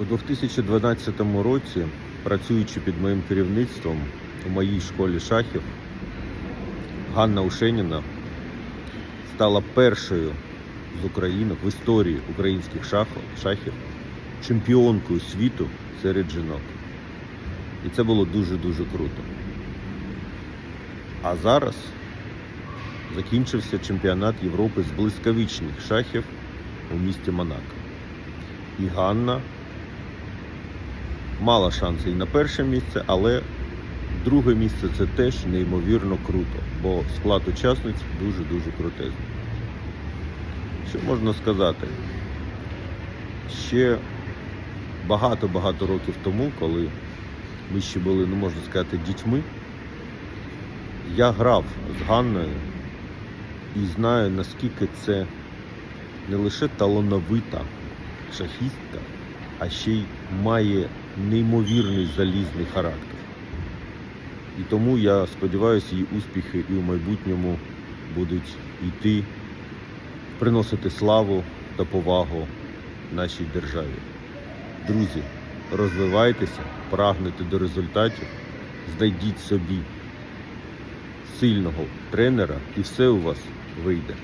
У 2012 році, працюючи під моїм керівництвом у моїй школі шахів, Ганна Ушеніна стала першою з українок в історії українських шахів чемпіонкою світу серед жінок. І це було дуже-дуже круто. А зараз закінчився чемпіонат Європи з блискавичних шахів у місті Монако. І Ганна мала шанси і на перше місце, але друге місце це теж неймовірно круто, бо склад учасниць дуже-дуже крутезний. Що можна сказати? Ще багато-багато років тому, коли ми ще були, ну можна сказати, дітьми, я грав з Ганною і знаю, наскільки це не лише талановита шахістка, а ще й має неймовірний залізний характер. І тому я сподіваюся, її успіхи і в майбутньому будуть йти, приносити славу та повагу нашій державі. Друзі, розвивайтеся, прагнете до результатів, знайдіть собі сильного тренера і все у вас вийде.